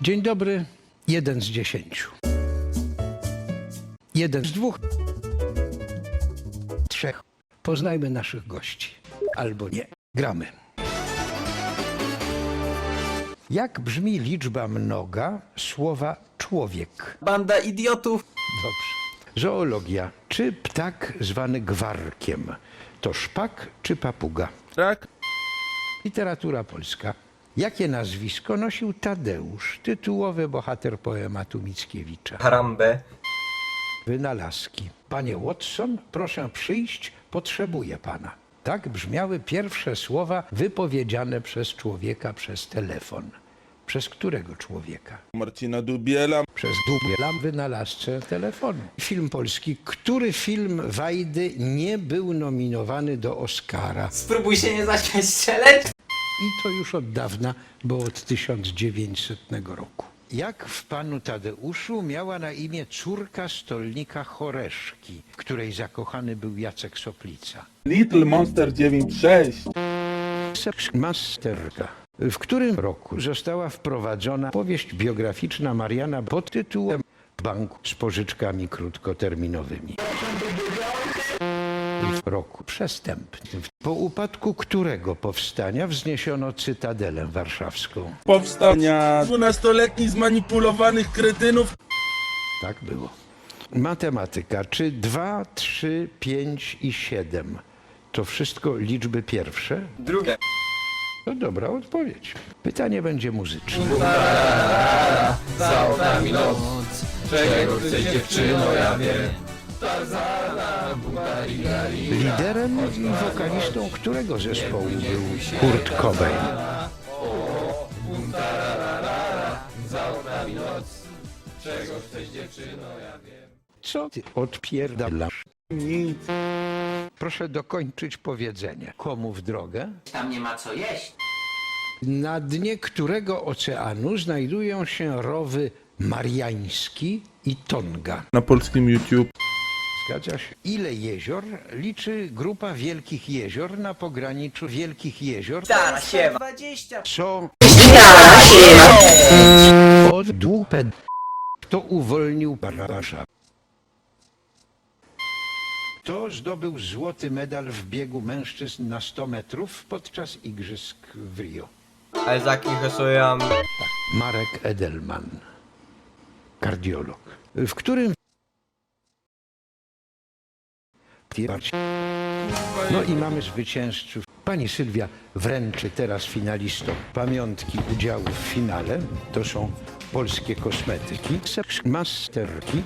Dzień dobry, jeden z dziesięciu. Jeden z dwóch. Trzech. Poznajmy naszych gości. Albo nie. Gramy. Jak brzmi liczba mnoga słowa człowiek? Banda idiotów. Dobrze. Zoologia. Czy ptak zwany gwarkiem to szpak czy papuga? Tak? Literatura polska. Jakie nazwisko nosił Tadeusz, tytułowy bohater poematu Mickiewicza? Harambe. Wynalazki. Panie Watson, proszę przyjść, potrzebuję pana. Tak brzmiały pierwsze słowa wypowiedziane przez człowieka przez telefon. Przez którego człowieka? Marcina Dubiela. Przez Dubiela, wynalazcę telefonu. Film polski. Który film Wajdy nie był nominowany do Oscara? Spróbuj się nie zaśmiać strzeleć. I to już od dawna, bo od 1900 roku. Jak w panu Tadeuszu miała na imię córka stolnika Choreszki, w której zakochany był Jacek Soplica? Little Monster 96. Masterka. W którym roku została wprowadzona powieść biograficzna Mariana pod tytułem Bank z pożyczkami krótkoterminowymi? W roku przestępnym. Po upadku którego powstania wzniesiono Cytadelę Warszawską? Powstania 12-letnich zmanipulowanych kretynów. Tak było. Matematyka. Czy 2, 3, 5 i 7 to wszystko liczby pierwsze? Drugie. To dobra odpowiedź. Pytanie będzie muzyczne. Za oczami noc. Czego chcesz dziewczyno, ja wiem. Liderem i wokalistą którego zespołu był Kurt Cobain? Co ty odpierdalasz? Nic. Proszę dokończyć powiedzenie. Komu w drogę? Tam nie ma co jeść. Na dnie którego oceanu znajdują się rowy Mariański i Tonga? Na polskim YouTube. Zgadza się. Ile jezior liczy grupa wielkich jezior na pograniczu wielkich jezior? Stara się. Co? Od dupę. Kto uwolnił Barabasza? Kto zdobył złoty medal w biegu mężczyzn na 100 metrów podczas igrzysk w Rio? Isaac Hesojam. Marek Edelman, kardiolog. W którym no i mamy zwycięzców. Pani Sylwia wręczy teraz finalistom pamiątki udziału w finale. To są polskie kosmetyki, masterki.